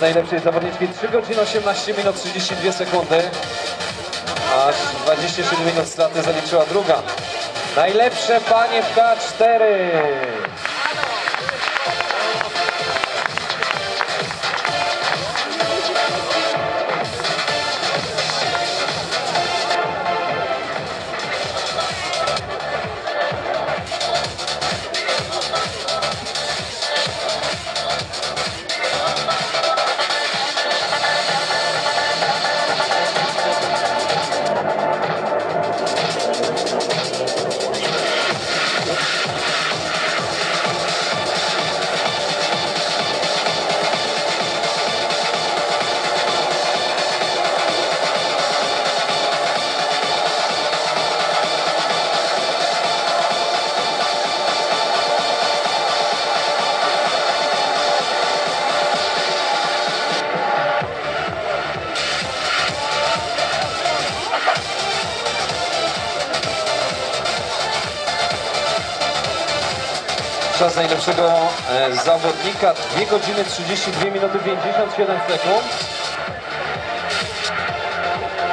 Najlepszej zawodniczki 3 godziny 18 minut 32 sekundy. Aż 27 minut straty zaliczyła druga. Najlepsze panie w K4. Czas najlepszego e, zawodnika 2 godziny 32 minuty 57 sekund.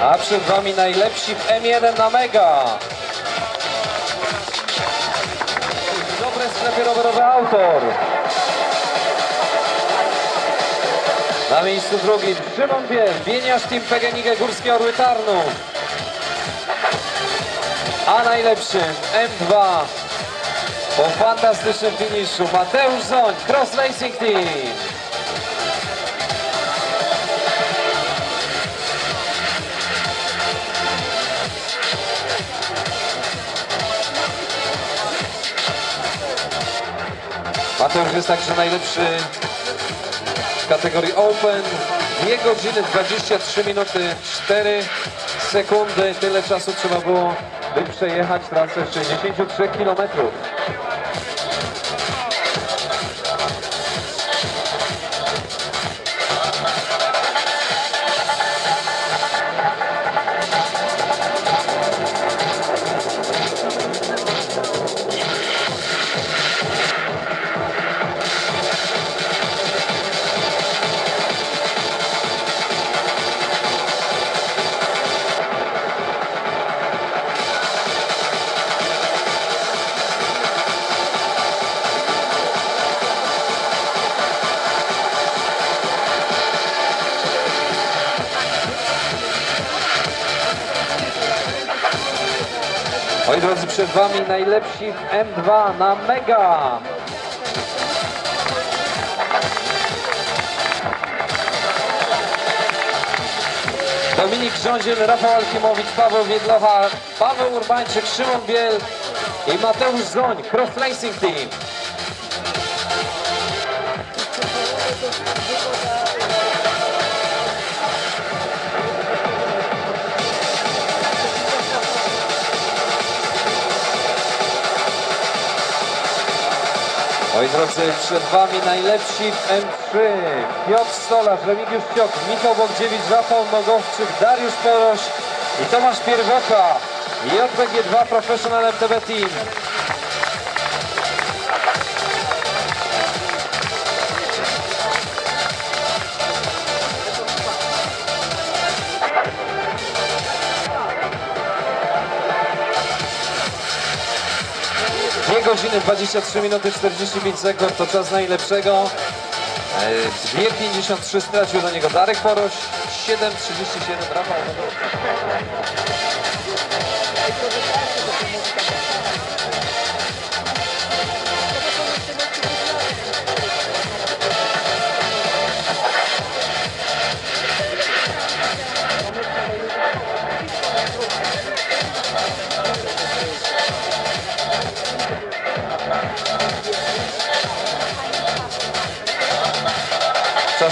A przed Wami najlepsi w M1 na Mega. Dobre sklepy rowerowe Autor. Na miejscu drugim Szymon Biel, Bieniasz Team PGNiG Górskie Orły Tarnów. A najlepszym M2 po fantastycznym finiszu Mateusz Zoń, Cross Racing Team. Mateusz jest także najlepszy w kategorii Open. 2 godziny 23 minuty 4 sekundy. Tyle czasu trzeba było, by przejechać trasę 63 kilometrów. Przed Wami najlepsi w M2 na Mega. Dominik Rządziel, Rafał Alkimowicz, Paweł Wiedlowa, Paweł Urbańczyk, Szymon Biel i Mateusz Zoń, Cross Racing Team. Moi drodzy, przed Wami najlepsi w M3. Piotr Stolarz, Remigiusz Ciok, Michał Bogdziewicz, Rafał Nogowczyk, Dariusz Poroś i Tomasz Pierwoka. JPG2 Professional MTB Team. Godziny 23 minuty 45 sekund. To czas najlepszego. E, 2.53 stracił do niego Darek Poroś, 7.37 Rafał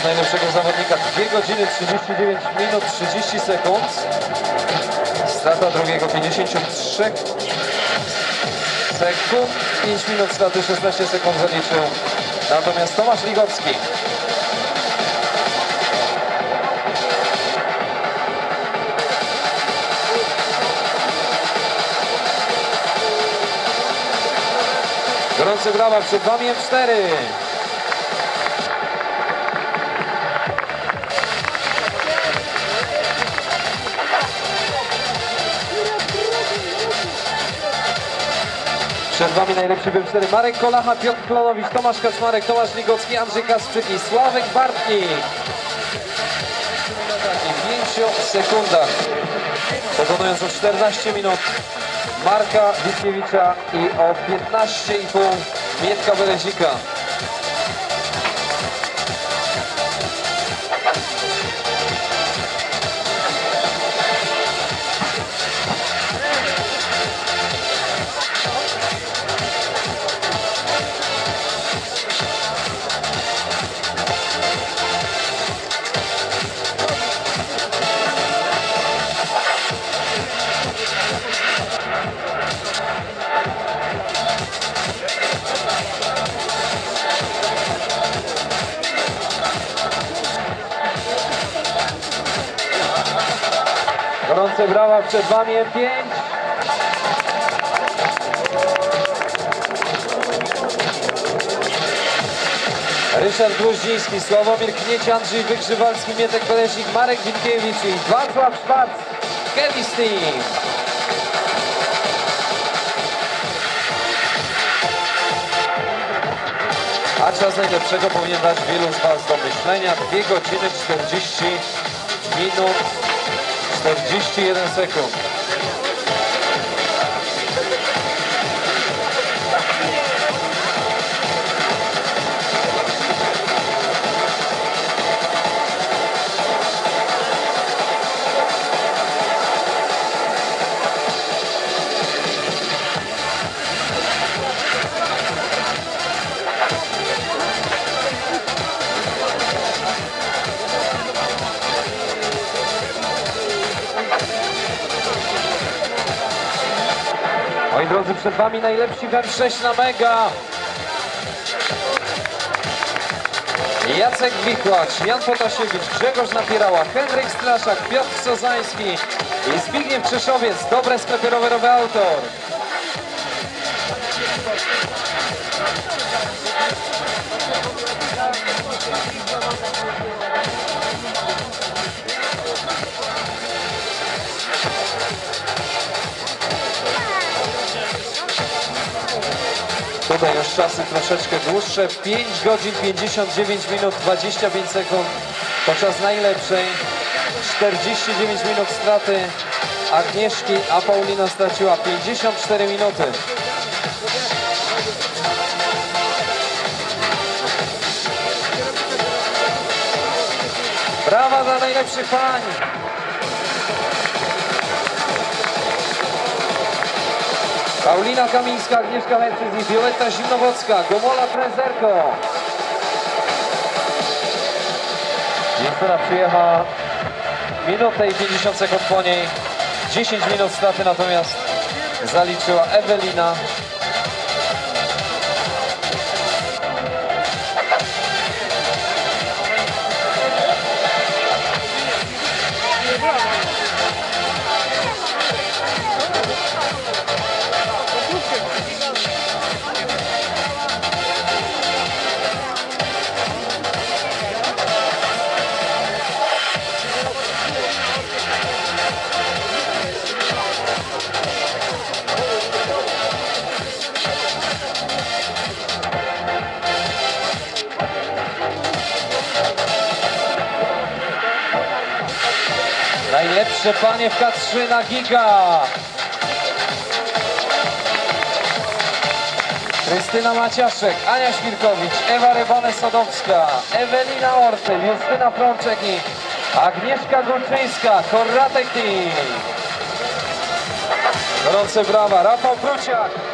najlepszego zawodnika 2 godziny 39 minut 30 sekund. Strata drugiego 53 sekund. 5 minut straty 16 sekund zaliczył. Natomiast Tomasz Ligowski. Gorący brawa przed Wami M4. Przed Wami najlepszy był 4 Marek Kolacha, Piotr Klonowicz, Tomasz Kaczmarek, Tomasz Ligocki, Andrzej Kasprzyk i Sławek Bartnik. W 5 sekundach, pokonując o 14 minut Marka Witkiewicza i o 15,5 Mietka Berezika. Brawa przed Wami M5. Ryszard Gruździński, Sławomir Knieć, Andrzej Wygrzywalski, Mietek Kolesnik, Marek Wilkiewicz i Wacław Szwarc, Team. A czas najlepszego powinien dać wielu z Was do myślenia. 2 godziny 40 minut 41 sekund. Moi drodzy, przed Wami najlepsi wem 6 na mega. Jacek Wikłacz, Jan Potasiewicz, Grzegorz Napierała, Henryk Straszak, Piotr Sozański i Zbigniew Krzeszowiec, dobre sklepy rowerowe autor. Tutaj już czasy troszeczkę dłuższe. 5 godzin 59 minut 25 sekund podczas najlepszej. 49 minut straty Agnieszki, a Paulina straciła 54 minuty. Brawa dla najlepszych pań! Paulina Kamińska, Agnieszka Męczyzn i Violetta Zimnowocka, Gomola Frezerko. Justyna przyjechała minutę i 50 sekund po niej. 10 minut straty natomiast zaliczyła Ewelina. Najlepsze panie w K3 na giga. Krystyna Maciaszek, Ania Świrkowicz, Ewa Rybane-Sodowska, Ewelina Ortel, Justyna Frączek i Agnieszka Górczyńska, Korratek Team. Gorące brawa, Rafał Pruciak.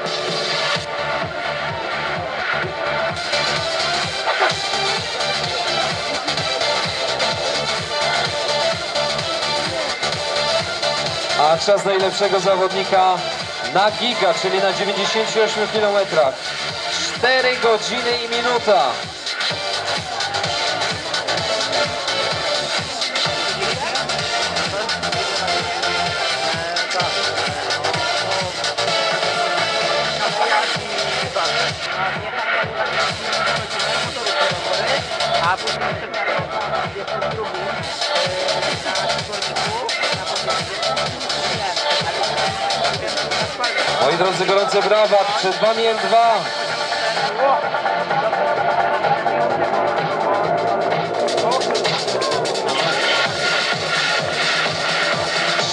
A czas najlepszego zawodnika na giga, czyli na 98 km. 4 godziny i minuta. Drodzy, gorące brawa. Przed Wami M2.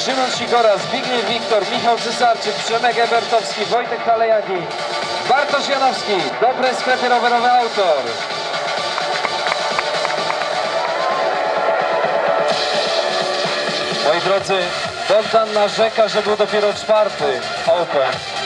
Szymon Sikora, Zbigniew Wiktor, Michał Cesarczyk, Przemek Ebertowski, Wojtek Halejaki, Bartosz Janowski, dobre sklepy rowerowe autor. Moi drodzy, Bogdan narzeka, że był dopiero czwarty Open.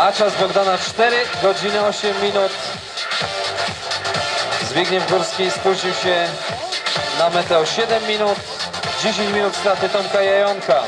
A czas Bogdana 4 godziny 8 minut. Zbigniew Górski spóźnił się na metę o 7 minut. 10 minut straty Tomka Jajonka.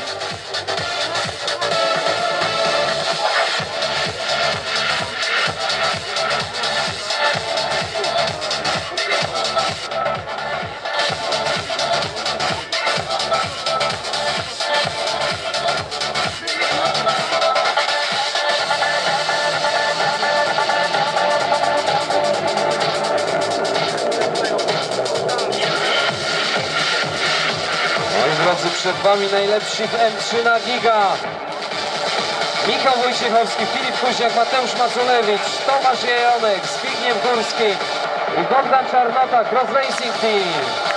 Przed Wami najlepsi w M3 na Giga. Michał Wojciechowski, Filip Kuźniak, Mateusz Maculewicz, Tomasz Jejonek, Zbigniew Górski i Bogdan Czarnota, Cross Racing Team.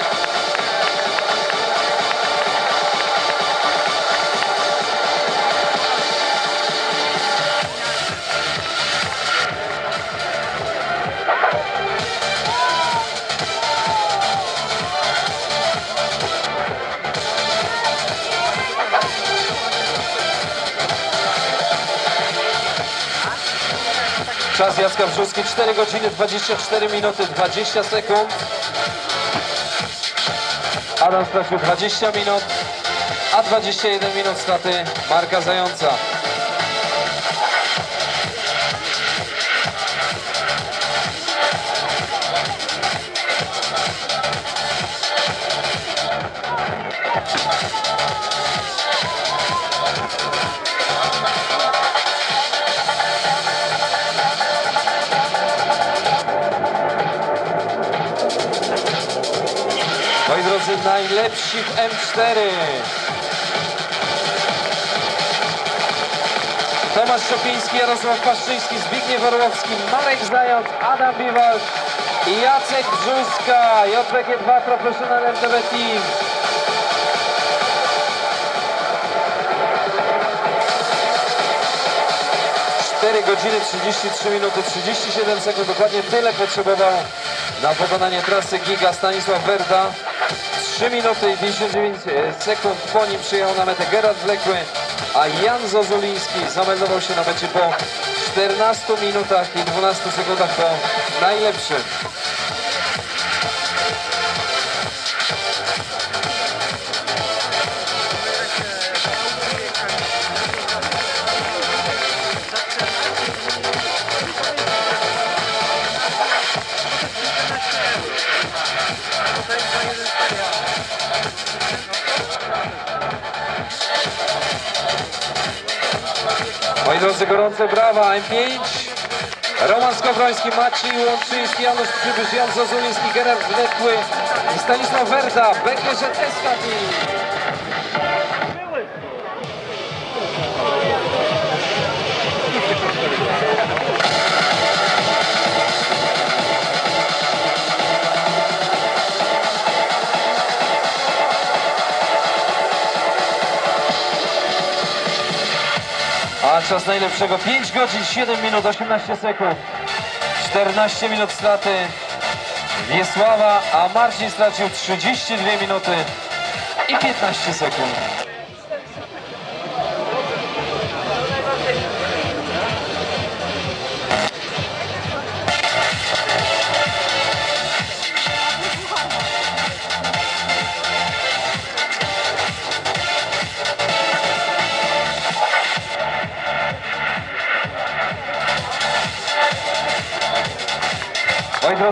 Czas Jacka Brzuski 4 godziny 24 minuty 20 sekund. Adam stracił 20 minut, a 21 minut straty Marka Zająca. Moi drodzy, najlepsi w M4. Tomasz Szopiński, Jarosław Paszczyński, Zbigniew Orłowski, Marek Zając, Adam Biwal Jacek Brzuska. JBG2 Professional MTB Team. Godziny 33 minuty 37 sekund, dokładnie tyle potrzebował na pokonanie trasy Giga Stanisław Werda. 3 minuty i 59 sekund po nim przyjechał na metę Gerard Wlekły, a Jan Zozuliński zameldował się na mecie po 14 minutach i 12 sekundach po najlepszym. Moi drodzy, gorące brawa, M5. Roman Skowroński, Maciej Łączyński, Janusz Przybysz, Jan Zozuliński, Gerard Wlekły i Stanisław Werda, Beklerze Eskati. Czas najlepszego 5 godzin 7 minut 18 sekund. 14 minut straty Wiesława, a Marcin stracił 32 minuty i 15 sekund.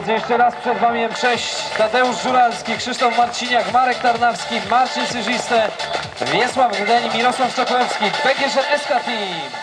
Drodzy, jeszcze raz przed Wami M6. Tadeusz Żuralski, Krzysztof Marciniak, Marek Tarnawski, Marcin Syżiste, Wiesław Gdeń, Mirosław Czokołewski, PGZ SK Team.